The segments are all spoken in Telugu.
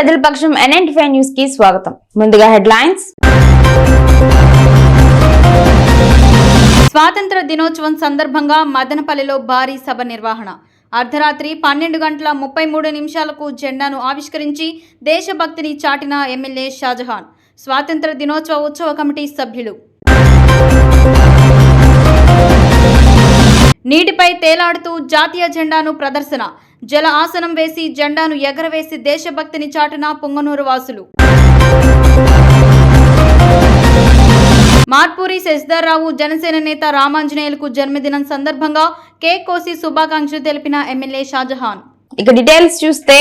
ప్రజల పక్షం ఎన్ఎన్టీ న్యూస్కి స్వాగతం. ముందుగా హెడ్లైన్స్. స్వాతంత్ర దినోత్సవం సందర్భంగా మదనపల్లిలో భారీ సభ నిర్వహణ. అర్ధరాత్రి పన్నెండు గంటల ముప్పై మూడు నిమిషాలకు జెండాను ఆవిష్కరించి దేశభక్తిని చాటిన ఎమ్మెల్యే షాజహాన్. స్వాతంత్ర దినోత్సవ ఉత్సవ కమిటీ సభ్యులు నీటిపై తేలాడుతూ జాతీయ జెండాను ప్రదర్శన. జల ఆసనం వేసి జెండాను ఎగరవేసి దేశభక్తిని చాటిన పొంగనూరు వాసులు. మార్పూరి శశిధర్రావు జనసేన నేత రామాంజనేయులకు జన్మదినం సందర్భంగా కేక్ కోసి శుభాకాంక్షలు తెలిపిన ఎమ్మెల్యే షాజహాన్. ఇక డీటెయిల్స్ చూస్తే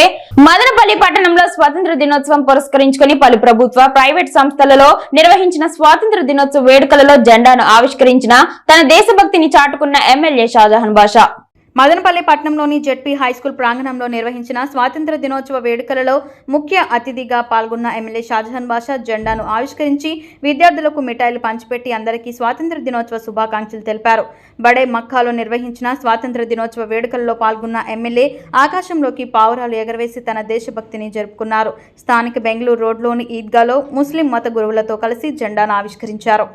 మదనపల్లి పట్టణంలో స్వాతంత్ర దినోత్సవం పురస్కరించుకొని పలు ప్రభుత్వ ప్రైవేట్ సంస్థలలో నిర్వహించిన స్వాతంత్ర దినోత్సవ వేడుకలలో జెండాను ఆవిష్కరించిన తన దేశభక్తిని చాటుకున్న ఎమ్మెల్యే షాజహాన్ బాషా. మదనపల్లి పట్టణంలోని జెడ్పీ హైస్కూల్ ప్రాంగణంలో నిర్వహించిన స్వాతంత్ర దినోత్సవ వేడుకలలో ముఖ్య అతిథిగా పాల్గొన్న ఎమ్మెల్యే షాజహాన్ బాషా జెండాను ఆవిష్కరించి విద్యార్థులకు మిఠాయిలు పంచిపెట్టి అందరికీ స్వాతంత్ర దినోత్సవ శుభాకాంక్షలు తెలిపారు. బడే మక్కాలో నిర్వహించిన స్వాతంత్ర దినోత్సవ వేడుకల్లో పాల్గొన్న ఎమ్మెల్యే ఆకాశంలోకి పావురాలు ఎగరవేసి తన దేశభక్తిని జరుపుకున్నారు. స్థానిక బెంగళూరు రోడ్లోని ఈద్గాలో ముస్లిం మత గురువులతో కలిసి జెండాను ఆవిష్కరించారు.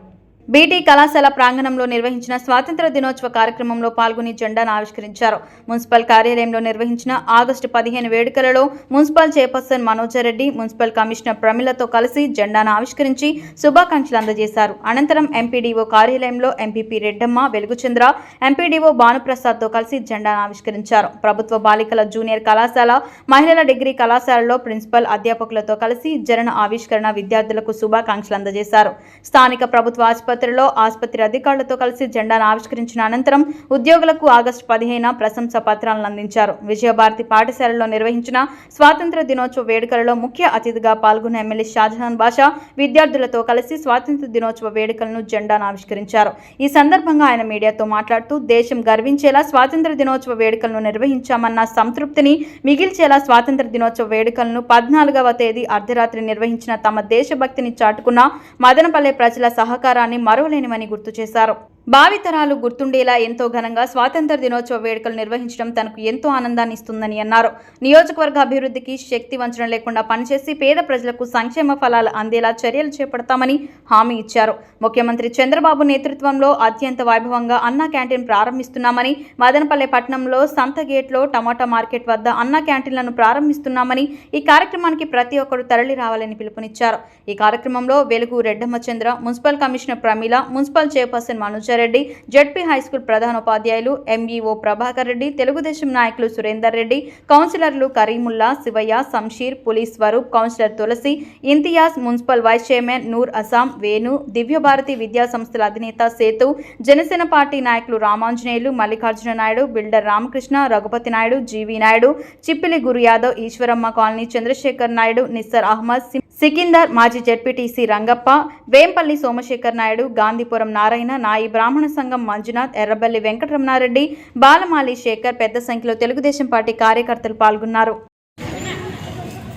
బీటీ కళాశాల ప్రాంగణంలో నిర్వహించిన స్వాతంత్ర దినోత్సవ కార్యక్రమంలో పాల్గొని జెండాను ఆవిష్కరించారు. మున్సిపల్ కార్యాలయంలో నిర్వహించిన ఆగస్టు పదిహేను వేడుకలలో municipal chairperson Manoja Reddy municipal commissioner ప్రమిళతో కలిసి జెండాను ఆవిష్కరించి శుభాకాంక్షలు అందజేశారు. అనంతరం ఎంపీడీఓ కార్యాలయంలో ఎంపీపీ రెడ్డమ్మ వెలుగుచంద్ర ఎంపీడీఓ భానుప్రసాద్తో కలిసి జెండాను ఆవిష్కరించారు. ప్రభుత్వ బాలికల జూనియర్ కళాశాల మహిళల డిగ్రీ కళాశాలలో ప్రిన్సిపల్ అధ్యాపకులతో కలిసి జరణ ఆవిష్కరణ విద్యార్థులకు శుభాకాంక్షలు అందజేశారు. స్థానిక ప్రభుత్వ ఆసుపత్రిలో ఆసుపత్రి అధికారులతో కలిసి జెండాను ఆవిష్కరించిన అనంతరం ఉద్యోగులకు ఆగస్టు పదిహేన ప్రశంస పత్రాలను అందించారు. విజయభారతి పాఠశాలలో నిర్వహించిన స్వాతంత్ర దినోత్సవ వేడుకలలో ముఖ్య అతిథిగా పాల్గొన్న ఎమ్మెల్యే షాజహాన్ బాషా విద్యార్థులతో కలిసి స్వాతంత్ర దినోత్సవ వేడుకలను జెండాను ఆవిష్కరించారు. ఈ సందర్భంగా ఆయన మీడియాతో మాట్లాడుతూ దేశం గర్వించేలా స్వాతంత్ర దినోత్సవ వేడుకలను నిర్వహించామన్న సంతృప్తిని మిగిల్చేలా స్వాతంత్ర దినోత్సవ వేడుకలను పద్నాలుగవ తేదీ అర్ధరాత్రి నిర్వహించిన తమ దేశభక్తిని చాటుకున్న మదనపల్లె ప్రజల సహకారాన్ని మరువలేనివని గుర్తు చేశారు. భావితరాలు గుర్తుండేలా ఎంతో ఘనంగా స్వాతంత్ర దినోత్సవ వేడుకలు నిర్వహించడం తనకు ఎంతో ఆనందాన్ని ఇస్తుందని అన్నారు. నియోజకవర్గ అభివృద్ధికి శక్తి వంచడం లేకుండా పనిచేసి పేద ప్రజలకు సంక్షేమ ఫలాలు అందేలా చర్యలు చేపడతామని హామీ ఇచ్చారు. ముఖ్యమంత్రి చంద్రబాబు నేతృత్వంలో అత్యంత వైభవంగా అన్నా క్యాంటీన్ ప్రారంభిస్తున్నామని మదనపల్లె పట్టణంలో సంత గేట్లో టమాటా మార్కెట్ వద్ద అన్నా క్యాంటీన్లను ప్రారంభిస్తున్నామని ఈ కార్యక్రమానికి ప్రతి ఒక్కరూ తరలి రావాలని పిలుపునిచ్చారు. ఈ కార్యక్రమంలో Velugu Reddamma Chandra municipal commissioner Pramila municipal chairperson Reddy ZP high school ప్రధానోపాధ్యాయులు ఎంఈఓ ప్రభాకర్ రెడ్డి తెలుగుదేశం నాయకులు సురేందర్ రెడ్డి కౌన్సిలర్లు Karimulla Sivayya Samsheer pulleys Swaroop councillor Tulasi Imtiaz municipal vice chairman Noor Azam Venu Divyabharati విద్యా సంస్థల అధినేత సేతు జనసేన పార్టీ నాయకులు Ramanjaneyulu Mallikarjuna Naidu builder Ramakrishna Raghupathi Naidu GV Naidu Chippili Guru Yadav Eswaramma colony Chandrasekhar Naidu Nissar Ahmed Sikandar మాజీ జడ్పీటీసీ రంగప్ప వేంపల్లి సోమశేఖర్ నాయుడు గాంధీపురం నారాయణ నాయి బ్రాహ్మణ సంఘం మంజునాథ్ ఎర్రబల్లి వెంకటరమణారెడ్డి బాలమాలి శేఖర్ పెద్ద సంఖ్యలో తెలుగుదేశం పార్టీ కార్యకర్తలు పాల్గొన్నారు.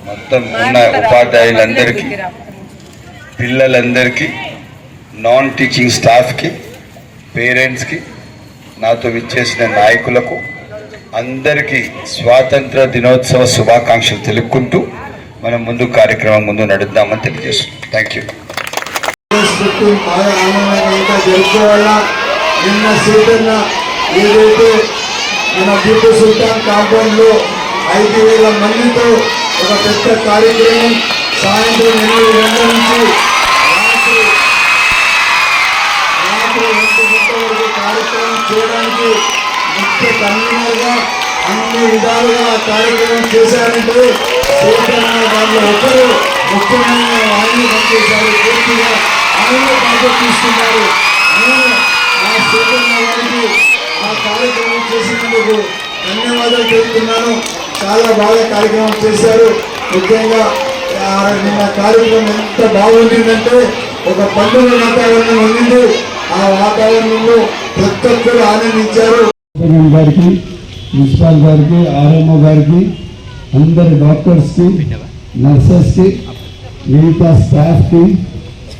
మొత్తం ఉన్న ఉపాధ్యాయులందరికీ పిల్లలందరికీ నాన్ టీచింగ్ స్టాఫ్కి పేరెంట్స్కి నాతో విచ్చేసిన నాయకులకు అందరికీ స్వాతంత్ర దినోత్సవ శుభాకాంక్షలు తెలుపుకుంటూ మనం ముందు కార్యక్రమం ముందు నడుద్దామని తెలియజేస్తున్నాం. థ్యాంక్ యూ నిన్న సీతన్న ఏదైతే మన టిప్పు సుల్తాన్ కాంపౌండ్లో ఐదు వేల మందితో ఒక పెద్ద కార్యక్రమం సాయంత్రం ఎనిమిది గంటల నుంచి రాత్రి రాత్రి ఒంటి గంట వరకు కార్యక్రమం చేయడానికి ముఖ్య కన్వీనర్గా అన్ని విధాలుగా కార్యక్రమం చేశారంటే వాళ్ళు ఒకరు ముఖ్యమైన వాణి పనిచేశారు పూర్తిగా ఆయన బాధ్యత తీసుకున్నారు నేను ఆ సీతన్న వారికి ఆ కార్యక్రమం చేసినందుకు ధన్యవాదాలు తెలుపుతున్నాను చాలా బాగా కార్యక్రమం చేశారు ముఖ్యంగా ఆ నిన్న కార్యక్రమం ఎంత బాగుండిందంటే ఒక పండుగ వాతావరణం ఉండింది ఆ వాతావరణంలో ప్రతి ఒక్కరు ఆనందించారు గారికి ప్రిన్సిపాల్ గారికి ఆర్ఎంఓ గారికి అందరి డాక్టర్స్కి నర్సెస్కి మిగతా స్టాఫ్కి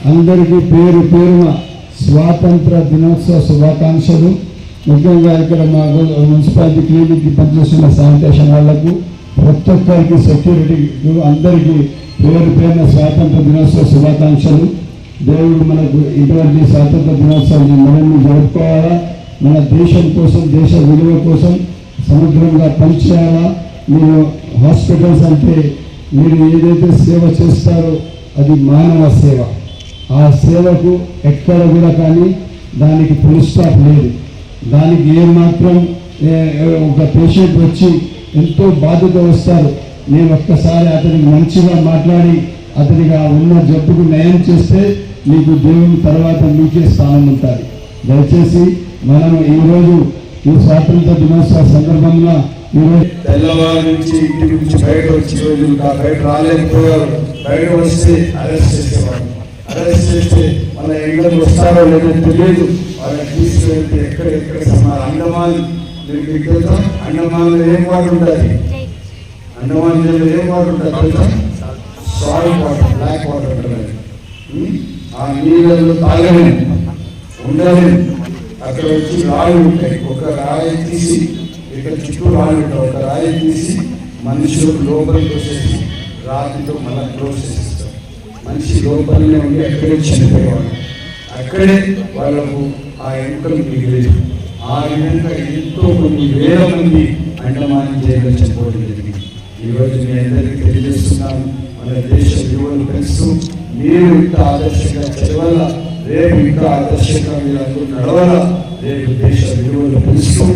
అందరికీ పేరు పేరున స్వాతంత్ర దినోత్సవ శుభాకాంక్షలు. ముఖ్యంగా ఇక్కడ మా మున్సిపాలిటీ క్లినిక్కి పనిచేస్తున్న శానిటేషన్ వాళ్ళకు ప్రతి ఒక్కరికి సెక్యూరిటీ అందరికీ పేరు పేరున స్వాతంత్ర దినోత్సవ శుభాకాంక్షలు. దేవుడు మనకు ఇటువంటి స్వాతంత్ర దినోత్సవాన్ని మరిన్ని జరుపుకోవాలా? మన దేశం కోసం దేశ విలువ కోసం సమగ్రంగా పనిచేయాలా? మీరు హాస్పిటల్స్ అంటే మీరు ఏదైతే సేవ చేస్తారో అది మానవ సేవ. ఆ సేవకు ఎక్కడ కూడా కానీ దానికి ఫుల్ స్టాప్ లేదు. దానికి ఏమాత్రం మాత్రం ఒక పేషెంట్ వచ్చి ఎంతో బాధ్యత వస్తారు. నేను ఒక్కసారి అతనికి మంచిగా మాట్లాడి అతనికి ఆ ఉన్న జబ్బుకు నయం చేస్తే మీకు దేవుని తర్వాత మీకే స్థానం ఉంటుంది. దయచేసి మనం ఈరోజు ఈ స్వాతంత్ర దినోత్సవ సందర్భంగా తెల్లవారి నుంచి ఇంటి నుంచి బయట వచ్చి రోజు బయట రాలేకపోయారు బయట వస్తే అరెస్ట్ చేసేవారు. అరెస్ట్ చేస్తే మన ఎండలు వస్తారో లేదో తెలియదు. వాళ్ళని తీసుకెళ్తే ఎక్కడ ఎక్కడ సమాధానం? అండమాన్ మీరు మీకు తెలుసా? అండమాన్లో ఏం వాడు ఉంటుంది? అండమాన్ జిల్లాలో ఏం వాడు ఉంటుంది తెలుసా? సాల్ట్ వాటర్ బ్లాక్ వాటర్ ఉంటుంది. ఆ నీళ్ళలో తాగలేము. ఉండలేము. అక్కడ వచ్చి రాళ్ళు ఉంటాయి. ఒక రాయి తీసి ఇక్కడ చుట్టూ రాయి ఉంటాం ఒక రాయి తీసి మనిషిలో లోపలికి వచ్చేసి రాతితో మళ్ళీ క్లోజ్ చేసేస్తారు. మనిషి లోపలనే ఉండి అక్కడే చనిపోయేవాడు. అక్కడే వాళ్ళకు ఆ ఎముకలు మిగిలేదు. ఆ విధంగా ఎంతో కొన్ని వేల మంది అండమాన్ జైల్లో చనిపోవడం జరిగింది. ఈ రోజు మీ అందరికీ తెలియజేస్తున్నాను. మన దేశ విలువలు పెంచుతూ మీరు ఇంత ఆదర్శంగా చదవాల? రేపు ఇంకా ఆదర్శంగా మీరు అందరూ నడవాలా? రేపు దేశ విలువలు పెంచుతూ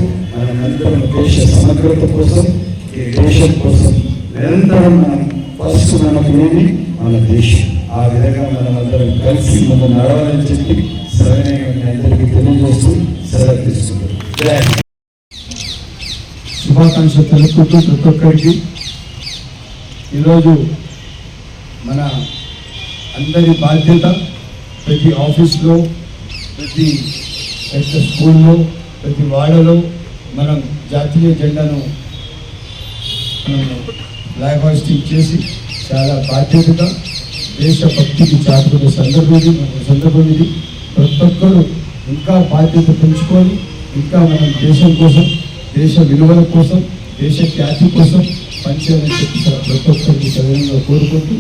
మనందరం దేశ సమగ్రత కోసం ఈ దేశం కోసం నిరంతరం మనం ఫస్ట్ మనకు ఏమి మన దేశం. ఆ విధంగా మనం అందరం కలిసి మనం నడవాలని చెప్పి సరైన అందరికీ తెలియజేస్తూ సెలవు తీసుకుంటాం జై శుభాకాంక్షలు తెలుపుతూ ప్రతి ఒక్కరికి. ఈరోజు మన అందరి బాధ్యత ప్రతి ఆఫీస్లో ప్రతి పెద్ద స్కూల్లో ప్రతి వాడలో మనం జాతీయ జెండాను ఫ్లాగ్ హాస్టింగ్ చేసి చాలా బాధ్యతగా దేశభక్తికి చాటుకునే సందర్భం ఇది సందర్భం ఇది. ప్రతి ఒక్కరు ఇంకా బాధ్యత పెంచుకొని ఇంకా మనం దేశం కోసం దేశ విలువల కోసం దేశ ఖ్యాతి కోసం పనిచేయాలని చెప్పి ప్రతి ఒక్కరికి సదనంగా కోరుకుంటూ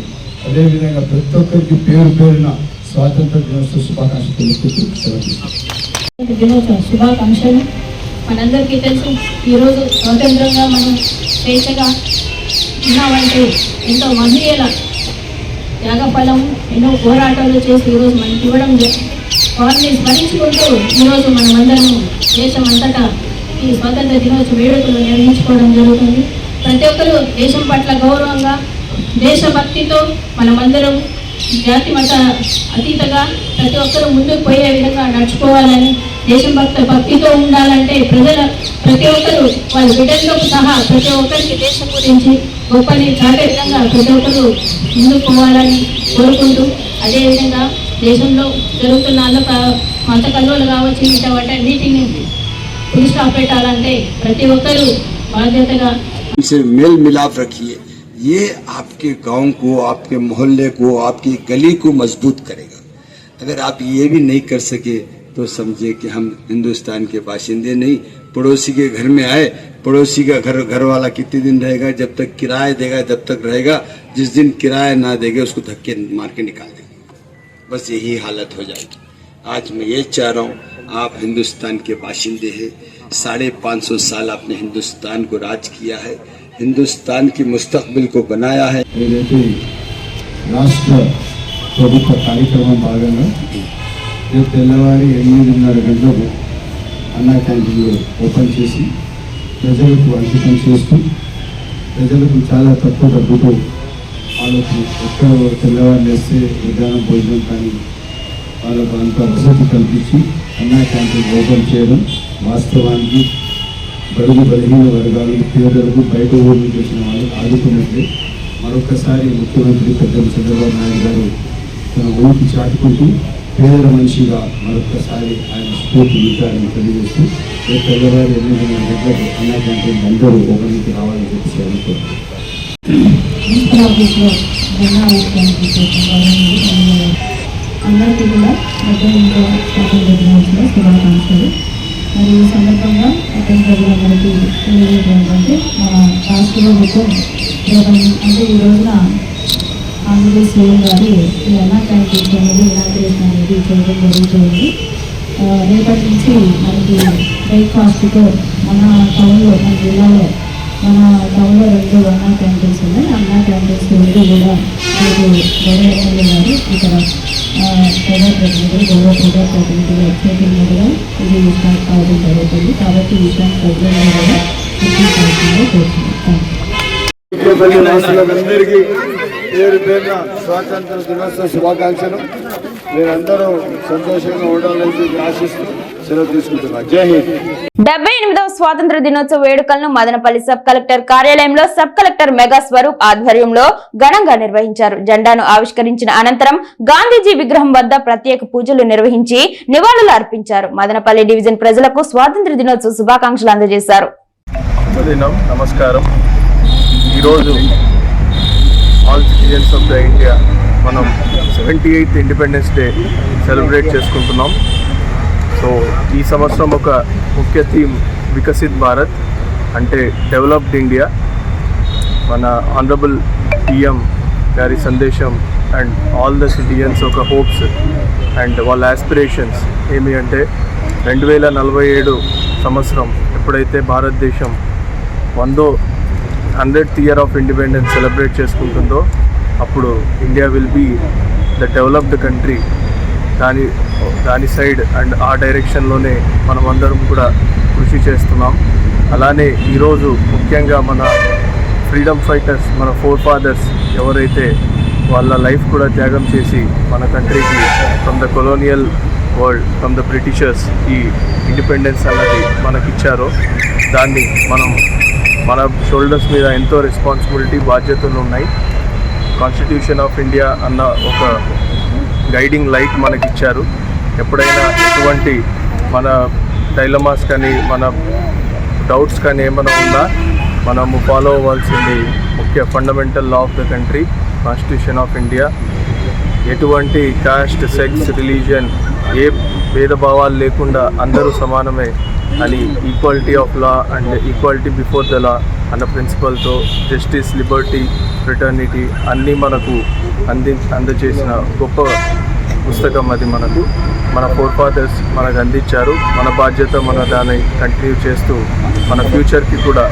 అదేవిధంగా ప్రతి ఒక్కరికి పేరు పేరున స్వాతంత్ర దినోత్సవ శుభాకాంక్షలు తెలుపుతూ సెలవు దినోత్సవ శుభాకాంక్షలు. మనందరికీ తెలుసు ఈరోజు స్వతంత్రంగా మనం స్వేచ్ఛగా ఉన్నామంటే ఎంతో మహనీయుల త్యాగఫలం ఎన్నో పోరాటాలు చేసి ఈరోజు మనకి ఇవ్వడం వారిని స్మరించుకుంటూ ఈరోజు మనమందరం దేశం అంతటా ఈ స్వాతంత్ర దినోత్సవ వేడుకలు నిర్వహించుకోవడం జరుగుతుంది. ప్రతి ఒక్కరూ దేశం పట్ల గౌరవంగా దేశభక్తితో మనమందరం జాతి మత అతీతగా ప్రతి ఒక్కరూ ముందుకు పోయే విధంగా నడుచుకోవాలని దేశం భక్త భక్తితో ఉండాలంటే ప్రజల ప్రతి ఒక్కరూ వాళ్ళ బిడ్డలతో సహా ప్రతి ఒక్కరికి దేశం గురించి గొప్పని చాటే విధంగా ప్రతి ఒక్కరూ ముందుకు పోవాలని కోరుకుంటూ అదేవిధంగా దేశంలో జరుగుతున్న అల్ల మత కల్లోలు కావచ్చు వీటన్నిటిని ఫుల్ స్టాప్ పెట్టాలంటే ప్రతి ఒక్కరూ బాధ్యతగా से मेल मिलाप रखिए ये आपके गांव को आपके मोहल्ले को आपकी गली को मजबूत करेगा अगर आप ये भी नहीं कर सके तो समझिए कि हम हिंदुस्तान के बाशिंदे नहीं पड़ोसी के घर में आए पड़ोसी का घर घर वाला कितने दिन रहेगा जब तक किराया देगा जब तक रहेगा जिस दिन किराया ना देगा उसको धक्के मार के निकाल देंगे बस यही हालत हो जाएगी आज मैं ये चाह रहा हूँ आप हिंदुस्तान के बाशिंदे हैं साढ़े पाँच सौ साल आपने हिंदुस्तान को राज किया है हिंदुस्तान की मुस्तकबिल को बनाया है ఏదైతే రాష్ట్ర ప్రభుత్వ కార్యక్రమం భాగంగా రేపు తెల్లవారి ఎనిమిదిన్నర గంటలకు అన్నా క్యాంటీన్లు ఓపెన్ చేసి ప్రజలకు అంకితం చేస్తూ ప్రజలకు చాలా తక్కువ డబ్బుతో వాళ్ళకు ఎక్కడ తెల్లవారు వేస్తే విధానం భోజనం కానీ వాళ్ళకు అంత వసతి కల్పించి అన్నా క్యాంటీన్ ఓపెన్ చేయడం వాస్తవానికి బడుగు బలహీన వర్గాలు పేదలకు బయట ఊరు చేసిన వాళ్ళు ఆదుకున్నట్లే. మరొకసారి ముఖ్యమంత్రి పెద్దలు చంద్రబాబు నాయుడు గారు తన ఊరికి చాటుకుంటూ పేదల మనిషిగా మరొకసారి ఆయన స్ఫూర్తి నింపారని తెలియజేస్తూ రేపు తెల్లవారు ఎనిమిది గంటలకు అన్నా క్యాంటీన్ అందరూ ఒకరికి రావాలని చెప్పేసి అనుకుంటున్నాను అందరికీ కూడా పెద్ద శుభాకాంక్షలు మరి ఈ సందర్భంగా అక్కడ కూడా మనకి తెలియజేయడం మన రాష్ట్ర ప్రభుత్వం అంటే ఈ రోజున ఆంధ్రప్రదేశ్ సీఎం గారి ఈ అన్నా క్యాంటీన్స్ అనేది ఇనాగ్రేషన్ అనేది చేయడం జరుగుతుంది రేపటి నుంచి మనకి బ్రేక్ఫాస్ట్తో మన టౌన్లో మన జిల్లాలో మన టౌన్లో రెండు అన్నా క్యాంటీన్స్ ఉన్నాయి అన్నా క్యాంటీన్స్ రెండు కూడా రేపు గౌరవ ఎమ్మెల్యే గారు ఇక్కడ ఆ, ప్రజాప్రతినిధులు గౌరవ ప్రజా ప్రతినిధులు మీదుగా ఇది స్టార్ట్ కావడం జరుగుతుంది కాబట్టి ఈ విషయాన్ని ప్రజలను కూడా గుర్తించాల్సిందిగా కోరుతున్నాను థ్యాంక్ యూ ముఖ్యపల్లి పేరు పేరున స్వాతంత్ర దినోత్సవ శుభాకాంక్షలు. మీరందరూ సంతోషంగా ఉండాలని చెప్పి ఆశిస్తూ సెలవు తీసుకుంటున్నాను జై హింద్. డెబ్బై ఎనిమిదవ స్వాతంత్ర దినోత్సవ వేడుకలను మదనపల్లి సబ్ కలెక్టర్ కార్యాలయంలో సబ్ కలెక్టర్ మెగా స్వరూప్ ఆధ్వర్యంలో ఘనంగా నిర్వహించారు. జెండాను ఆవిష్కరించిన అనంతరం గాంధీజీ విగ్రహం వద్ద ప్రత్యేక పూజలు నిర్వహించి నివాళులు అర్పించారు. మదనపల్లి డివిజన్ ప్రజలకు స్వాతంత్ర దినోత్సవ శుభాకాంక్షలు అందజేశారు. శుభదినం నమస్కారం. ఈరోజు all citizens of the India మనం seventy eighth independence day celebrate చేసుకుంటున్నాం. సో ఈ సంవత్సరం ఒక ముఖ్య థీమ్ వికసిత్ భారత్ అంటే డెవలప్డ్ ఇండియా మన ఆనరబుల్ పిఎం గారి సందేశం అండ్ ఆల్ ద సిటిజన్స్ ఒక హోప్స్ అండ్ వాళ్ళ ఆస్పిరేషన్స్ ఏమి అంటే రెండు వేల నలభై ఏడు సంవత్సరం ఎప్పుడైతే భారతదేశం వందో hundred year of independence celebrate చేసుకుంటుందో అప్పుడు India will be the developed country. దాని దాని సైడ్ అండ్ ఆ డైరెక్షన్లోనే మనం అందరం కూడా కృషి చేస్తున్నాం. అలానే ఈరోజు ముఖ్యంగా మన ఫ్రీడమ్ ఫైటర్స్ మన ఫోర్ ఫాదర్స్ ఎవరైతే వాళ్ళ లైఫ్ కూడా త్యాగం చేసి మన కంట్రీకి from the colonial world from the Britishers ఈ ఇండిపెండెన్స్ అన్నది మనకిచ్చారో దాన్ని మనం మన షోల్డర్స్ మీద ఎంతో రెస్పాన్సిబిలిటీ బాధ్యతలు ఉన్నాయి. కాన్స్టిట్యూషన్ ఆఫ్ ఇండియా అన్న ఒక గైడింగ్ లైట్ మనకి ఇచ్చారు ఎప్పుడైనా ఎటువంటి మన డైలమాస్ కానీ మన డౌట్స్ కానీ ఏమైనా ఉన్నా మనము ఫాలో అవ్వాల్సింది ముఖ్య fundamental law of the country constitution of India ఎటువంటి కాస్ట్ సెక్స్ రిలీజియన్ ఏ భేదభావాలు లేకుండా అందరూ సమానమే. అని equality of law and equality before the law అన్న ప్రిన్సిపల్తో జస్టిస్ లిబర్టీ ఫ్రెటర్నిటీ అన్నీ మనకు అంది అందచేసిన గొప్ప పుస్తకం అది మనకు. మన ఫోర్ ఫాదర్స్ మనకు అందించారు. మన బాధ్యత మన దాన్ని కంటిన్యూ చేస్తూ మన ఫ్యూచర్కి కూడా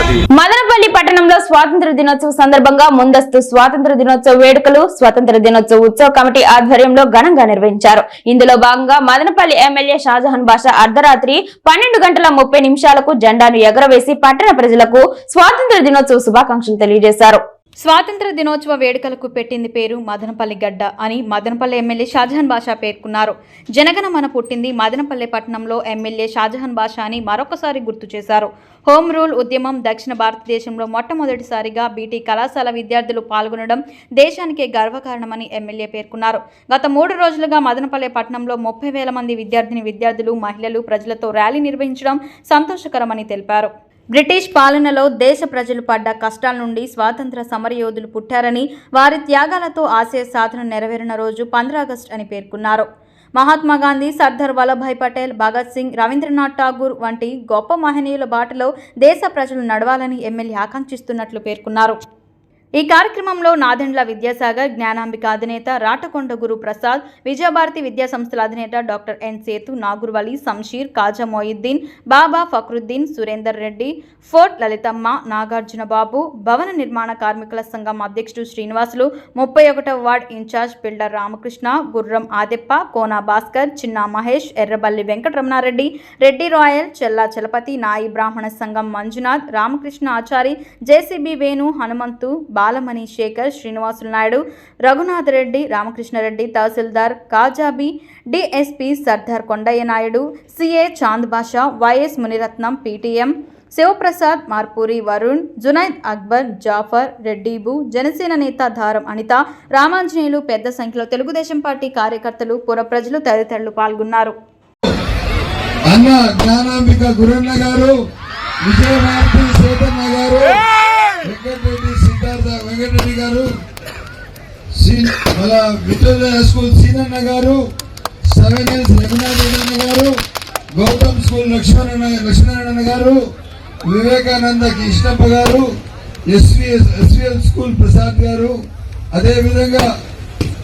అది. మదనపల్లి పట్టణంలో స్వాతంత్ర దినోత్సవ సందర్భంగా ముందస్తు స్వాతంత్ర దినోత్సవ వేడుకలు స్వాతంత్ర దినోత్సవ ఉత్సవ కమిటీ ఆధ్వర్యంలో ఘనంగా నిర్వహించారు. ఇందులో భాగంగా మదనపల్లి ఎమ్మెల్యే షాజహాన్ బాషా అర్ధరాత్రి పన్నెండు గంటల ముప్పై నిమిషాలకు జెండాను ఎగరవేసి పట్టణ ప్రజలకు స్వాతంత్ర దినోత్సవ శుభాకాంక్షలు తెలియజేశారు. స్వాతంత్ర దినోత్సవ వేడుకలకు పెట్టింది పేరు మదనపల్లి గడ్డ అని మదనపల్లి ఎమ్మెల్యే షాజహాన్ బాషా పేర్కొన్నారు. జనగణమన పుట్టింది మదనపల్లి పట్టణంలో ఎమ్మెల్యే షాజహాన్ బాషా అని మరొకసారి గుర్తు చేశారు. హోమ్ రూల్ ఉద్యమం దక్షిణ భారతదేశంలో మొట్టమొదటిసారిగా బీటీ కళాశాల విద్యార్థులు పాల్గొనడం దేశానికే గర్వకారణమని ఎమ్మెల్యే పేర్కొన్నారు. గత మూడు రోజులుగా మదనపల్లి పట్టణంలో ముప్పై వేల మంది విద్యార్థిని విద్యార్థులు మహిళలు ప్రజలతో ర్యాలీ నిర్వహించడం సంతోషకరమని తెలిపారు. బ్రిటిష్ పాలనలో దేశ ప్రజలు పడ్డ కష్టాల నుండి స్వాతంత్ర సమరయోధులు పుట్టారని వారి త్యాగాలతో ఆశయ సాధన నెరవేరిన రోజు పంద్రా ఆగస్ట్ అని పేర్కొన్నారు. మహాత్మా గాంధీ సర్దార్ వల్లభాయ్ పటేల్ భగత్ సింగ్ రవీంద్రనాథ్ ఠాగూర్ వంటి గొప్ప మహనీయుల బాటలో దేశ ప్రజలు నడవాలని ఎమ్మెల్యే ఆకాంక్షిస్తున్నట్లు పేర్కొన్నారు. ఈ కార్యక్రమంలో నాదెండ్ల విద్యాసాగర్ జ్ఞానాంబిక అధినేత రాటకొండ గురు ప్రసాద్ విజయభారతి విద్యా సంస్థల అధినేత డాక్టర్ ఎన్ సేతు నాగుర్వలి సంషీర్ కాజా మొయిద్దీన్ బాబా ఫక్రుద్దీన్ సురేందర్ రెడ్డి ఫోర్ట్ లలితమ్మ నాగార్జున బాబు భవన నిర్మాణ కార్మికుల సంఘం అధ్యక్షుడు శ్రీనివాసులు ముప్పై ఒకటవ ward incharge builder Ramakrishna Gurram Adeppa Kona Bhaskar Chinna Mahesh Erraballi Venkataramana Reddy Reddy royal Chella Chalapathi నాయి బ్రాహ్మణ సంఘం Manjunath Ramakrishna Achari JCB Venu Hanumanthu Balamani Sekhar Srinivasulu Naidu Raghunath Reddy Ramakrishna Reddy tahsildar Khajabi DSP Sardar Kondayya Naidu CA Chand Basha YS Muniratnam PTM Sivaprasad Marpuri Varun Junaid Akbar Jaffer రెడ్డిబు Janasena నేత ధారం అనిత రామాంజనేయులు పెద్ద సంఖ్యలో తెలుగుదేశం పార్టీ కార్యకర్తలు పుర ప్రజలు తదితరులు పాల్గొన్నారు. అన్న జ్ఞానాంబిక గురన్న గారు విజయభారతి గారు గారు మన విక్టోరియా స్కూల్ సీనన్న గారు సెవెన్ ఎల్స్ రఘునాథ్ గారు గౌతమ్ స్కూల్ లక్ష్మణ లక్ష్మీనారాయణ గారు వివేకానంద కృష్ణప్ప గారు ఎస్విఎస్ ఎస్విఎల్ స్కూల్ ప్రసాద్ గారు అదేవిధంగా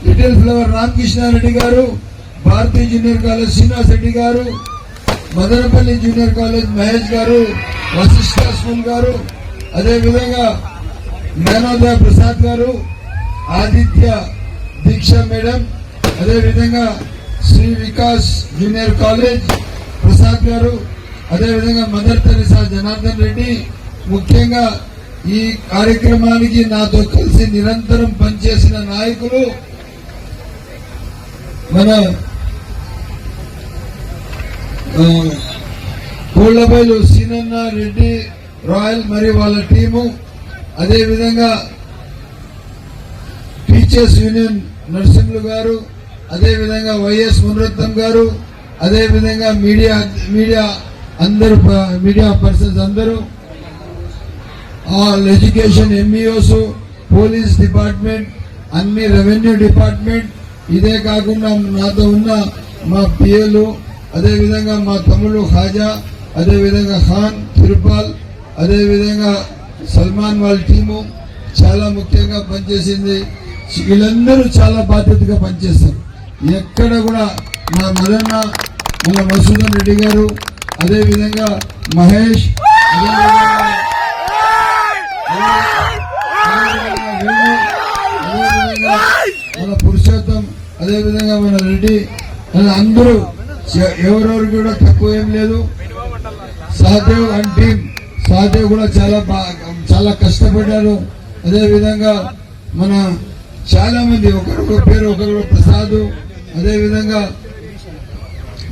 లిటిల్ ఫ్లవర్ రామకృష్ణారెడ్డి గారు భారతీయ జూనియర్ కాలేజ్ శ్రీనివాస్ రెడ్డి గారు మదనపల్లి జూనియర్ కాలేజ్ మహేష్ గారు వశిష్ఠ స్కూల్ గారు అదేవిధంగా విధంగా ప్రసాద్ గారు ఆదిత్య దీక్ష మేడం అదేవిధంగా శ్రీ వికాస్ జూనియర్ కాలేజ్ ప్రసాద్ గారు అదేవిధంగా మదర్ తెరిసా జనార్దన్ రెడ్డి. ముఖ్యంగా ఈ కార్యక్రమానికి నాతో కలిసి నిరంతరం పనిచేసిన నాయకులు మన కోళ్ళబైలు సీనన్న రెడ్డి రాయల్ మరియు వాళ్ళ టీము అదేవిధంగా టీచర్స్ యూనియన్ నరసింహులు గారు అదేవిధంగా వైఎస్ మునరత్నం గారు అదేవిధంగా మీడియా మీడియా అందరూ మీడియా పర్సన్స్ అందరూ all education MEOs police department అన్ని రెవెన్యూ డిపార్ట్మెంట్ ఇదే కాకుండా నాతో ఉన్న మా పిఎలు అదేవిధంగా మా తమ్ముడు ఖాజా అదేవిధంగా ఖాన్ తిరుపాల్ అదేవిధంగా సల్మాన్ వాళ్ళ టీము చాలా ముఖ్యంగా పనిచేసింది. వీళ్ళందరూ చాలా బాధ్యతగా పనిచేస్తారు. ఎక్కడ కూడా మా మదన్న మన మసూదన్ రెడ్డి గారు అదేవిధంగా మహేష్ మన పురుషోత్తం అదేవిధంగా మన రెడ్డి అందరూ ఎవరెవరు కూడా తక్కువ ఏం లేదు. సహదేవ్ అండ్ టీం సహదేవ్ కూడా చాలా బాగా చాలా కష్టపడ్డారు. అదేవిధంగా మన చాలా మంది ఒకరికొక పేరు ఒకరు ప్రసాద్. అదేవిధంగా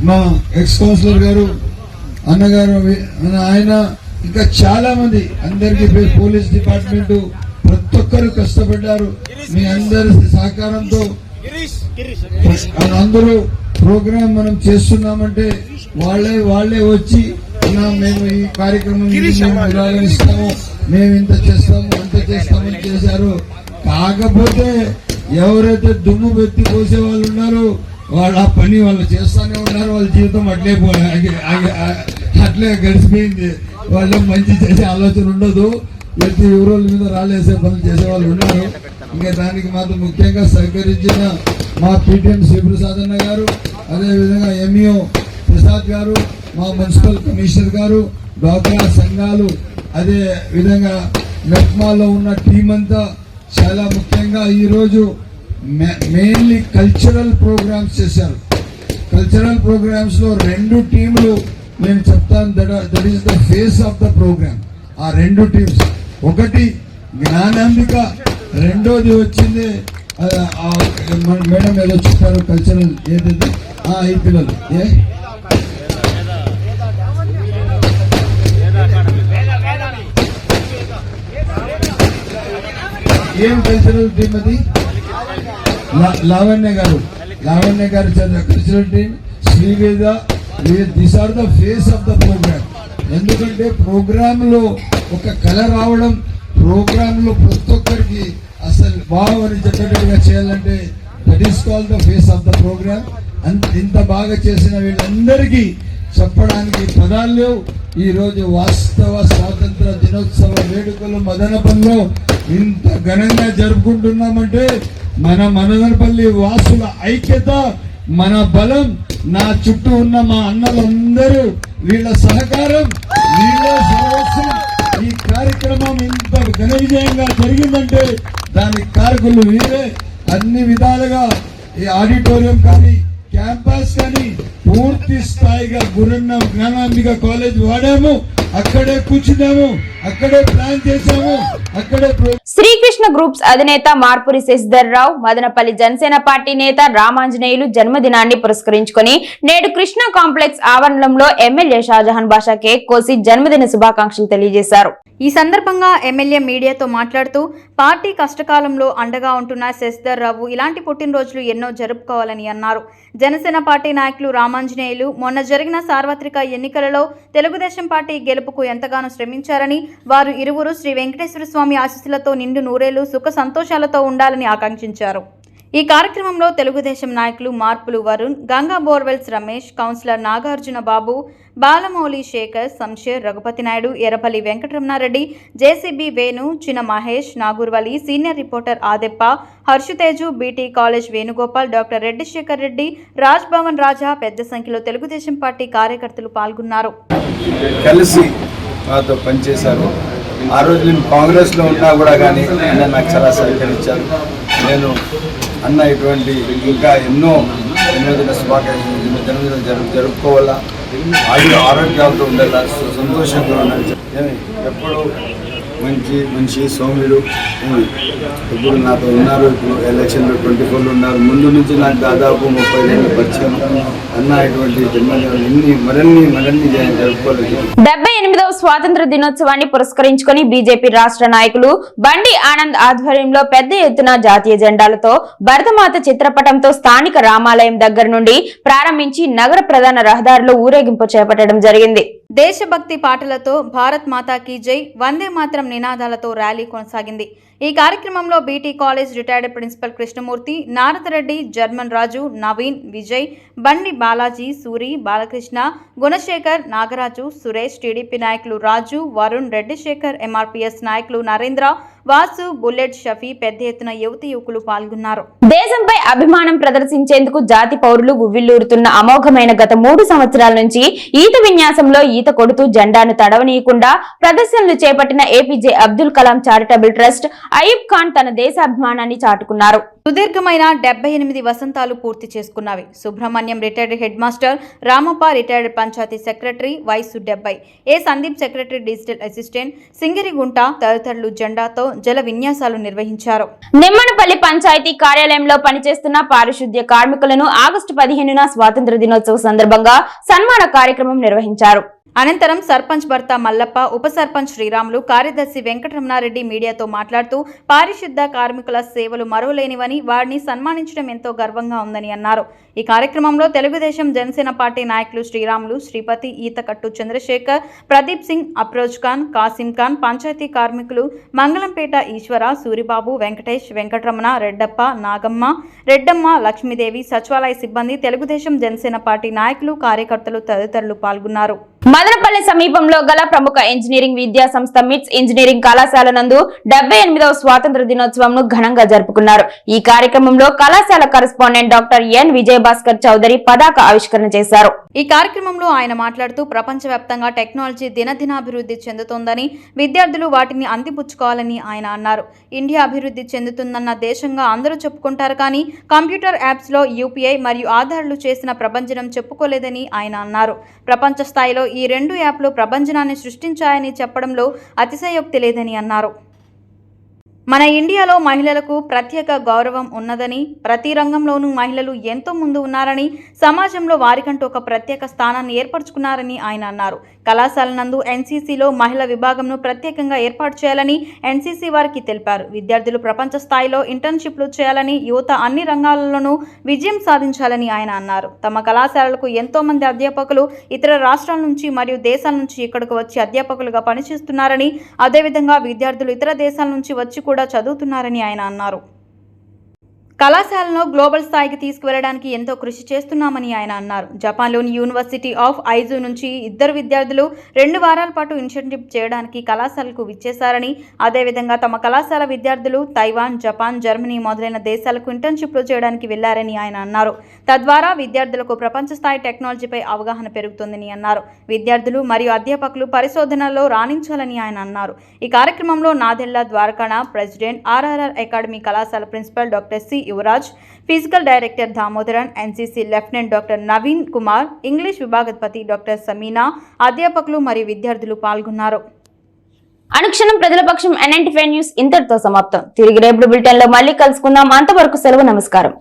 మా ఎక్స్ కౌన్సిలర్ గారు అన్నగారు మన ఆయన ఇంకా చాలా మంది అందరికి పోలీస్ డిపార్ట్మెంట్ ప్రతి ఒక్కరు కష్టపడ్డారు. మీ అందరి సహకారంతో అందరూ ప్రోగ్రామ్ మనం చేస్తున్నామంటే వాళ్ళే వాళ్ళే వచ్చి "అన్నా, మేము ఈ కార్యక్రమం మేము విరాళం ఇస్తాము మేము ఇంత చేస్తాము అంత చేస్తామని చేశారు. కాకపోతే ఎవరైతే దుమ్ము వెత్తి పోసే వాళ్ళు ఉన్నారో వాళ్ళ ఆ పని వాళ్ళు చేస్తానే ఉన్నారు. వాళ్ళ జీవితం అట్లే అట్లే గడిచిపోయింది. వాళ్ళ మంచి చేసే ఆలోచన ఉండదు. ప్రతి ఊరోళ్ళ మీద రాలేసే పనులు చేసే వాళ్ళు ఉన్నారు. ఇంకా దానికి మాత్రం ముఖ్యంగా సహకరించిన మా పీటీఎం శివప్రసాద్ అన్న గారు అదేవిధంగా ఎంఈఓ ప్రసాద్ గారు మా మున్సిపల్ కమిషనర్ గారు డ్వాక్రా సంఘాలు అదే విధంగా మెప్మాలో ఉన్న టీం అంతా చాలా ముఖ్యంగా ఈరోజు మెయిన్లీ కల్చరల్ ప్రోగ్రామ్స్ చేశారు. కల్చరల్ ప్రోగ్రామ్స్లో రెండు టీంలు నేను చెప్తాను that is the face of the programme ఆ రెండు టీమ్స్ ఒకటి జ్ఞానాంబిక రెండోది వచ్చింది మేడం ఏదో చెప్పారు కల్చరల్ ఏదైతే? ఆ, ఈ పిల్లలు. ఏ? ఏం కల్చరల్ టీమ్ అది లా- లావణ్య గారు లావణ్య గారు చదివిన cultural team Srivedha this are the face of the programme ఎందుకంటే ప్రోగ్రామ్లో ఒక కళ రావడం ప్రోగ్రామ్లో ప్రతి ఒక్కరికి అసలు వావ్ అని చెప్పేటట్టుగా చేయాలంటే that is call the face of the programme అంత ఇంత బాగా చేసిన వీళ్ళందరికీ చెప్పడానికి పదాలు లేవు. ఈరోజు వాస్తవ స్వాతంత్ర దినోత్సవ వేడుకలు మదనపల్లిలో ఇంత ఘనంగా జరుపుకుంటున్నామంటే మన మదనపల్లి వాసుల ఐక్యత మన బలం నా చుట్టూ ఉన్న మా అన్నలందరూ వీళ్ళ సహకారం వీళ్ళ సర్వస్వం ఈ కార్యక్రమం ఇంత ఘన విజయంగా జరిగిందంటే దానికి కారకులు వీరే. అన్ని విధాలుగా ఈ ఆడిటోరియం కానీ క్యాంపస్ కానీ పూర్తి స్థాయిగా గురున్న. జ్ఞానాంబిక కాలేజ్ వాడాము. అక్కడే కూర్చున్నాము. అక్కడే ప్లాన్ చేశాము. అక్కడే శ్రీకృష్ణ గ్రూప్స్ అధినేత మార్పురి శశిధర్ రావు మదనపల్లి జనసేన పార్టీ నేత రామాంజనేయులు జన్మదినాన్ని పురస్కరించుకుని నేడు కృష్ణ కాంప్లెక్స్ ఆవరణంలో ఎమ్మెల్యే షాజహాన్ బాషా కేక్ కోసి జన్మదిన శుభాకాంక్షలు తెలియజేశారు. ఈ సందర్భంగా ఎమ్మెల్యే మీడియాతో మాట్లాడుతూ పార్టీ కష్టకాలంలో అండగా ఉంటున్న శశిధర్ రావు ఇలాంటి పుట్టినరోజులు ఎన్నో జరుపుకోవాలని అన్నారు. జనసేన పార్టీ నాయకులు రామాంజనేయులు మొన్న జరిగిన సార్వత్రిక ఎన్నికలలో తెలుగుదేశం పార్టీ గెలుపుకు ఎంతగానో శ్రమించారని వారు ఇరువురు శ్రీ వెంకటేశ్వర స్వామి ఆశీస్సులతో నిండు నూరేళ్ళు సుఖ సంతోషాలతో ఉండాలని ఆకాంక్షించారు. ఈ కార్యక్రమంలో తెలుగుదేశం నాయకులు మార్పులు Varun Ganga borewells Ramesh councillor Nagarjuna Babu Balamouli Sekhar Samsher Raghupathi Naidu Errapalli Venkataramana Reddy JCB Venu China Mahesh Nagurvali senior reporter Adeppa Harshuteju BT college Venugopal doctor Reddisekhar Reddy Raj Bhavan Raja పెద్ద సంఖ్యలో తెలుగుదేశం పార్టీ కార్యకర్తలు పాల్గొన్నారు. కలిసి మాతో పనిచేశారు. ఆ రోజు నేను కాంగ్రెస్లో ఉన్నా కూడా కానీ నాకు చాలా సహకరించారు. నేను అన్న ఇటువంటి ఇంకా ఎన్నో జన్మదిన శుభాకాంక్షలు జన్మదిన జరు జరుపు జరుపుకోవాలా? ఆయుర ఆరోగ్యాలతో ఉండాలా సంతోషంగా ఉండాలి ఎప్పుడు మంచి మంచి సౌమ్యుడు ఇప్పుడు నాతో ఉన్నారు ఇప్పుడు ఎలక్షన్లో ట్వంటీ ఫోర్లో ఉన్నారు. ముందు నుంచి నాకు దాదాపు ముప్పై రెండు పరిచయం. అన్న ఇటువంటి జన్మదినం ఎన్ని మరిన్ని మరిన్ని జ- జరుపుకోలేదు. డెబ్బై ఎనిమిదవ స్వాతంత్ర దినోత్సవాన్ని పురస్కరించుకుని బీజేపీ రాష్ట్ర నాయకులు బండి ఆనంద్ ఆధ్వర్యంలో పెద్ద ఎత్తున జాతీయ జెండాలతో భరతమాత చిత్రపటంతో స్థానిక రామాలయం దగ్గర నుండి ప్రారంభించి నగర ప్రధాన రహదారిలో ఊరేగింపు చేపట్టడం జరిగింది. దేశభక్తి పాటలతో భారత్ మాతా కీ జై. వందే మాత్రం నినాదాలతో ర్యాలీ కొనసాగింది. ఈ కార్యక్రమంలో BT college retired principal Krishnamurthy Narada Reddy German Raju Naveen Vijay Bandi Balaji Suri Balakrishna Gunasekhar Nagaraju Suresh TDP నాయకులు రాజు వరుణ్ రెడ్డిశేఖర్ ఎంఆర్పీఎస్ నాయకులు నరేంద్ర వాసు బుల్లెట్ షఫీ పెద్ద ఎత్తున యువతి యువకులు పాల్గొన్నారు. దేశంపై అభిమానం ప్రదర్శించేందుకు జాతి పౌరులు ఉవ్విల్లూరుతున్న అమోఘమైన గత మూడు సంవత్సరాల నుంచి ఈత విన్యాసంలో ఈత కొడుతూ జెండాను తడవనీయకుండా ప్రదర్శనలు చేపట్టిన APJ Abdul Kalam charitable trust Ayub Khan తన దేశాభిమానాన్ని చాటుకున్నారు. సుదీర్ఘమైన డెబ్బై ఎనిమిది వసంతాలు పూర్తి చేసుకున్నవి. Subrahmanyam retired head master Ramappa retired panchayat secretary వయసు డెబ్బై. A Sandeep secretary digital assistant Singirigunta తదితరులు జెండాతో జల విన్యాసాలు నిర్వహించారు. నిమ్మనపల్లి పంచాయతీ కార్యాలయంలో పనిచేస్తున్న పారిశుద్ధ్య కార్మికులను ఆగస్టు పదిహేనున స్వాతంత్ర దినోత్సవ సందర్భంగా సన్మాన కార్యక్రమం నిర్వహించారు. అనంతరం సర్పంచ్ భర్త మల్లప్ప ఉప సర్పంచ్ శ్రీరాములు కార్యదర్శి వెంకటరమణారెడ్డి మీడియాతో మాట్లాడుతూ పారిశుద్ధ కార్మికుల సేవలు మరువలేనివని వారిని సన్మానించడం ఎంతో గర్వంగా ఉందని అన్నారు. ఈ కార్యక్రమంలో తెలుగుదేశం జనసేన పార్టీ నాయకులు శ్రీరాములు శ్రీపతి ఈతకట్టు చంద్రశేఖర్ ప్రదీప్ సింగ్ అప్రోజ్ ఖాన్ కాసిం ఖాన్ పంచాయతీ కార్మికులు మంగళంపేట ఈశ్వర సూరిబాబు వెంకటేష్ వెంకటరమణ రెడ్డప్ప నాగమ్మ రెడ్డమ్మ లక్ష్మీదేవి సచివాలయ సిబ్బంది తెలుగుదేశం జనసేన పార్టీ నాయకులు కార్యకర్తలు తదితరులు పాల్గొన్నారు. మదనపల్లి సమీపంలో గల ప్రముఖ ఇంజనీరింగ్ విద్యా సంస్థ మిట్స్ ఇంజనీరింగ్ కళాశాల నందు డెబ్బై ఎనిమిదవ స్వాతంత్ర దినోత్సవంను ఘనంగా జరుపుకున్నారు. ఈ కార్యక్రమంలో కళాశాల correspondent doctor N Vijayabhaskar Chowdary పతాక ఆవిష్కరణ చేశారు. ఈ కార్యక్రమంలో ఆయన మాట్లాడుతూ ప్రపంచవ్యాప్తంగా టెక్నాలజీ దినదినాభివృద్ధి చెందుతోందని విద్యార్థులు వాటిని అందిపుచ్చుకోవాలని ఆయన అన్నారు. ఇండియా అభివృద్ధి చెందుతుందన్న దేశంగా అందరూ చెప్పుకుంటారు కానీ కంప్యూటర్ యాప్స్లో యూపీఐ మరియు ఆధార్లు చేసిన ప్రభంజనం చెప్పుకోలేదని ఆయన అన్నారు. ప్రపంచ స్థాయిలో ఈ రెండు యాప్లు ప్రపంచనాన్ని సృష్టించాయని చెప్పడంలో అతిశయోక్తి లేదని అన్నారు. మన ఇండియాలో మహిళలకు ప్రత్యేక గౌరవం ఉన్నదని ప్రతి రంగంలోనూ మహిళలు ఎంతో ముందు ఉన్నారని సమాజంలో వారికంటూ ఒక ప్రత్యేక స్థానాన్ని ఏర్పరచుకున్నారని ఆయన అన్నారు. కళాశాల నందు ఎన్సీసీలో మహిళా విభాగంను ప్రత్యేకంగా ఏర్పాటు చేయాలని ఎన్సీసీ వారికి తెలిపారు. విద్యార్థులు ప్రపంచ స్థాయిలో ఇంటర్న్షిప్లు చేయాలని యువత అన్ని రంగాలలోనూ విజయం సాధించాలని ఆయన అన్నారు. తమ కళాశాలలకు ఎంతో మంది అధ్యాపకులు ఇతర రాష్ట్రాల నుంచి మరియు దేశాల నుంచి ఇక్కడకు వచ్చి అధ్యాపకులుగా పనిచేస్తున్నారని అదేవిధంగా విద్యార్థులు ఇతర దేశాల నుంచి వచ్చి కూడా చదువుతున్నారని ఆయన అన్నారు. కళాశాలను గ్లోబల్ స్థాయికి తీసుకువెళ్ళడానికి ఎంతో కృషి చేస్తున్నామని ఆయన అన్నారు. జపాన్లోని యూనివర్సిటీ ఆఫ్ ఐజు నుంచి ఇద్దరు విద్యార్థులు రెండు వారాల పాటు ఇన్షర్న్షిప్ చేయడానికి కళాశాలకు విచ్చేశారని అదేవిధంగా తమ కళాశాల విద్యార్థులు తైవాన్ జపాన్ జర్మనీ మొదలైన దేశాలకు ఇంటర్న్షిప్లు చేయడానికి వెళ్ళారని ఆయన అన్నారు. తద్వారా విద్యార్థులకు ప్రపంచ స్థాయి టెక్నాలజీపై అవగాహన పెరుగుతుందని అన్నారు. విద్యార్థులు మరియు అధ్యాపకులు పరిశోధనలో రాణించాలని ఆయన అన్నారు. ఈ కార్యక్రమంలో నాదెళ్ళ ద్వారకాణ ప్రెసిడెంట్ ఆర్ఆర్ఆర్ అకాడమీ కళాశాల principal doctor C Yuvaraj physical director Damodaran NCC lieutenant doctor Naveen Kumar English విభాగపతి doctor Sameena అధ్యాపకులు మరియు విద్యార్థులు పాల్గొన్నారు. అనుక్షణం ప్రజల పక్షం ఎన్ఎన్టీ న్యూస్ ఇంతటితో సమాప్తం. తిరిగి రేపు బులెటిన్లో మళ్ళీ కలుసుకుందాం. అంతవరకు సెలవు నమస్కారం.